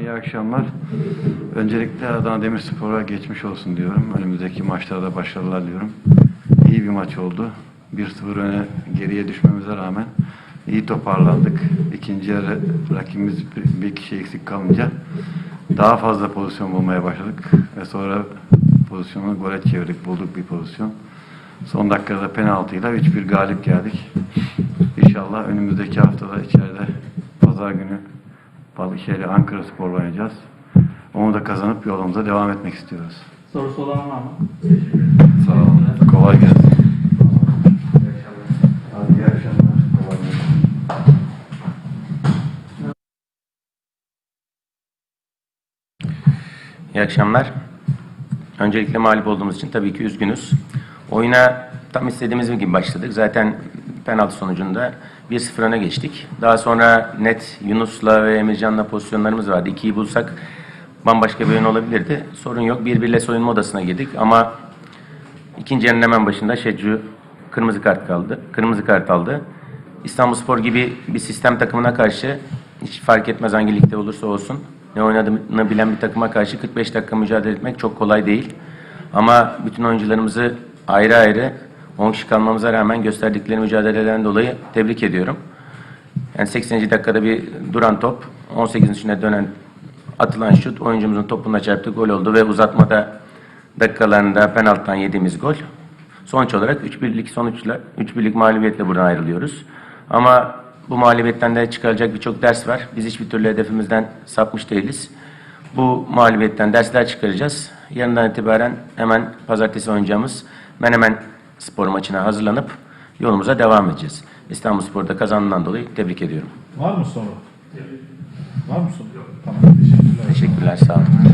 İyi akşamlar. Öncelikle Adana Demirspor'a geçmiş olsun diyorum. Önümüzdeki maçlarda başarılar diliyorum. İyi bir maç oldu. 1-0 öne geriye düşmemize rağmen iyi toparlandık. İkinci yarı rakibimiz bir kişi eksik kalınca daha fazla pozisyon bulmaya başladık. Ve sonra pozisyonu gole çevirdik, bulduk bir pozisyon. Son dakikada penaltıyla 3-1 galip geldik. İnşallah önümüzdeki haftada içeride pazar günü Balıkesir'le Ankara Spor'la oynayacağız. Onu da kazanıp yolumuza devam etmek istiyoruz. Sorusu olan var mı? Sağ olun. Kolay gelsin. Hadi iyi akşamlar. Kolay gelsin. İyi akşamlar. Öncelikle mağlup olduğumuz için tabii ki üzgünüz. Oyuna tam istediğimiz gibi başladık. Zaten penaltı sonucunda 1-0 öne geçtik. Daha sonra net Yunus'la ve Emircan'la pozisyonlarımız vardı. İkiyi bulsak bambaşka bir oyun olabilirdi. Sorun yok. Birbiriyle soyunma odasına girdik ama ikinci yarının hemen başında Şecu kırmızı kart kaldı. Kırmızı kart aldı. İstanbulspor gibi bir sistem takımına karşı hiç fark etmez hangi ligde olursa olsun ne oynadığını bilen bir takıma karşı 45 dakika mücadele etmek çok kolay değil. Ama bütün oyuncularımızı ayrı ayrı 10 kişi kalmamıza rağmen gösterdikleri mücadeleden dolayı tebrik ediyorum. Yani 80. dakikada bir duran top, 18'in üstüne dönen atılan şut oyuncumuzun topuna çarptı, gol oldu ve uzatmada dakikalarında penaltıdan yediğimiz gol. Sonuç olarak 3-1'lik sonuçla, 3-1'lik mağlubiyetle buradan ayrılıyoruz. Ama bu mağlubiyetten de çıkaracak birçok ders var. Biz hiçbir türlü hedefimizden sapmış değiliz. Bu mağlubiyetten dersler çıkaracağız. Yarından itibaren hemen pazartesi oynayacağımız Menemen spor maçına hazırlanıp yolumuza devam edeceğiz. İstanbul Spor'da kazandığından dolayı tebrik ediyorum. Var mı soru? Var mı soru? Tamam. Teşekkürler. Teşekkürler, sağ olun.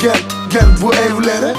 gel gel bu evlere